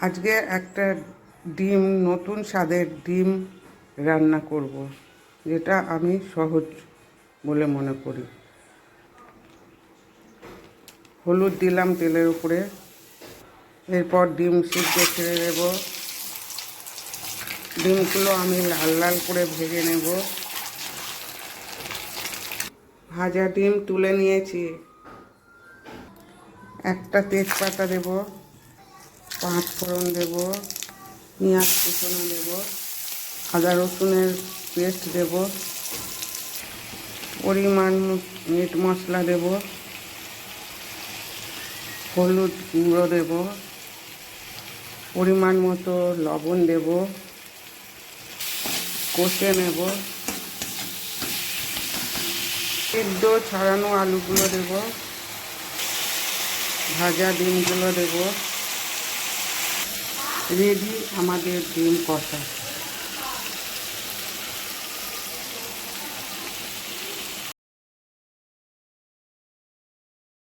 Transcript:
আজকে একটা ডিম, নতুন স্বাদের ডিম রান্না করব, যেটা আমি সহজ বলে মনে করি। হলুদ দিলাম তেলের উপরে, এরপর ডিম সিদ্ধ ছেড়ে দেব। ডিমগুলো আমি লাল লাল করে ভেজে নেব। ভাজা ডিম তুলে নিয়েছি। একটা তেজপাতা দেব। পাঁচ ফোড়ন দেব, পেঁয়াজ কুচনো দেব, আদা রসুনের পেস্ট দেব, পরিমাণ মিট মশলা দেব, হলুদ গুঁড়ো দেব, পরিমাণ মতো লবণ দেব, কষে নেব। সিদ্ধ ছাড়ানো আলুগুলো দেব, ভাজা ডিমগুলো দেব। রেডি আমাদের ডিম কষা।